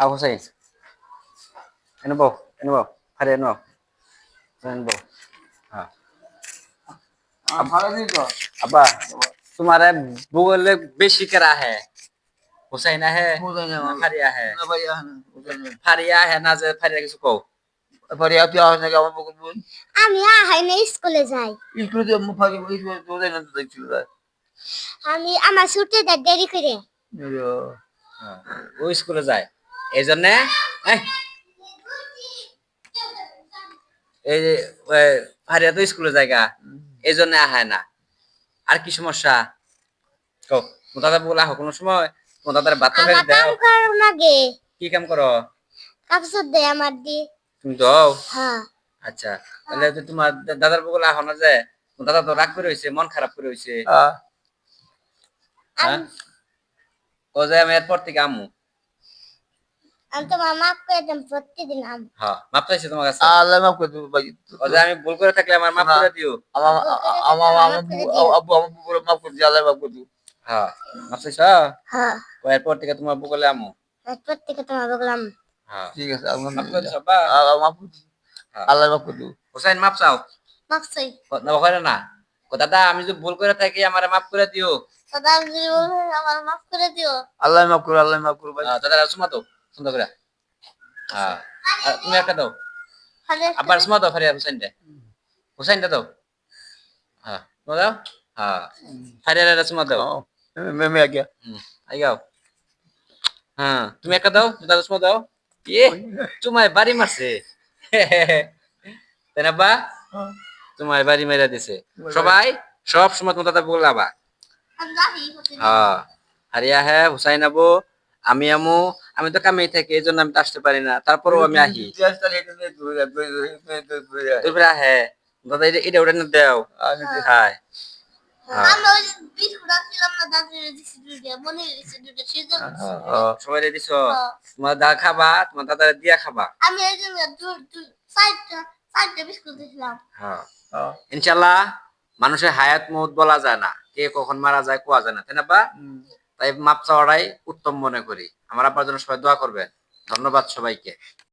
আও হোসেন এনে বউ এনে বউ ফারে এনে বউ এনে বউ হ্যাঁ ভালো দিন তো अब्बा तुम्हारे भूगोल में बेशी करा है हुसैना है বুঝাই না ना फारिया है না ভাই আহ না বুঝাই না फारिया है ना जे फारिया किसको कहो পরে আপনি আহ নাকি আমার বকুল বল আমি আহাই না স্কুলে যাই স্কুলে যে মুখ ফাঁকি স্কুলে তো দেয় না তো দেখছিল আমি আমার ছুটে দেয় দেরি করে ও স্কুলে যায় এই জন্য এই ফারিয়া তো স্কুলে জায়গা এই জন্য আহায় না। আর কি সমস্যা? কো দাদা বলা হোক কোনো সময়? ভাত দাও। কি কাম করো? কাপড় দেয় আমার দি। তুমি দাও? হ্যাঁ। আচ্ছা তাহলে তো তোমার দাদার বগলে আহ না যে দাদা তো রাগ করে হয়েছে মন খারাপ করে হয়েছে হ্যাঁ? ও যে আমি এরপর থেকে আমু। আমি তোমার মাফ করে দেন প্রতিদিন আম হ্যাঁ মাপ চাইছে তোমার কাছে আল্লাহ মাফ করে ভাই আমি ভুল করে থাকলে আমার মাপ না। করে দিও আমার আমার আমার আব্বু বলে মাফ করে আল্লাহ মাফ করে দেবো হ্যাঁ মাপ চাইছ হ্যাঁ ও এরপর থেকে তোমার বগলে আমু প্রত্যেকে তোমার বললাম হ্যাঁ ঠিক আছে করে বা মাফ করে হ্যাঁ। আল্লাহ মাফ করে দেবো হোসেন মাপ চাও মাফ চাই না করে না দাদা আমি যদি ভুল করে থাকি আমার মাপ করে দিও দাদা আমি যদি বলবেন, আমার মাফ করে দিও আল্লাহ মাফ করে আল্লাহ মাফ করে ভাই দাদা সুমা তো সুন্দর করে। হ্যাঁ, হ্যাঁ, হ্যাঁ তুমি একটা দাও। আবার সময় দাও ফারিয়া হুসাইনটা হুসাইনটা দাও। হ্যাঁ দাও। হ্যাঁ ফারিয়ার সময় দাও। মেমে আগে। হ্যাঁ তুমি একটা দাও সময় দাও। তোমায় বাড়ি মারছে। তাই না বা তোমায় বাড়ি দিছে। সবাই সব সময় তোমার দাদা বললাবা হ্যাঁ হারিয়া হ্যাঁ হুসাইন আবু আমি আমু আমি তো কামেই থাকি এই জন্য আমি আসতে পারি না। তারপরেও আমি আহি। তারপরে দাদা এটা এটা ওটা না দেও। হ্যাঁ। আমি ওই যে বিস্কুট আনছিলাম না দাদির দিছি দুইটা মনে দিছি দুইটা সেজন্য সবাই দিছ? তোমার দা খাবা তোমার দাদা দিয়া খাবা। আমি হ্যাঁ। ইনশাল্লাহ মানুষের হায়াত মৌত বলা যায় না। কে কখন মারা যায় কোয়া যায় না। তাই না বা? তাই মাপ চাওয়াটাই উত্তম মনে করি। আমার আপনার জন্য সবাই দোয়া করবেন। ধন্যবাদ সবাইকে।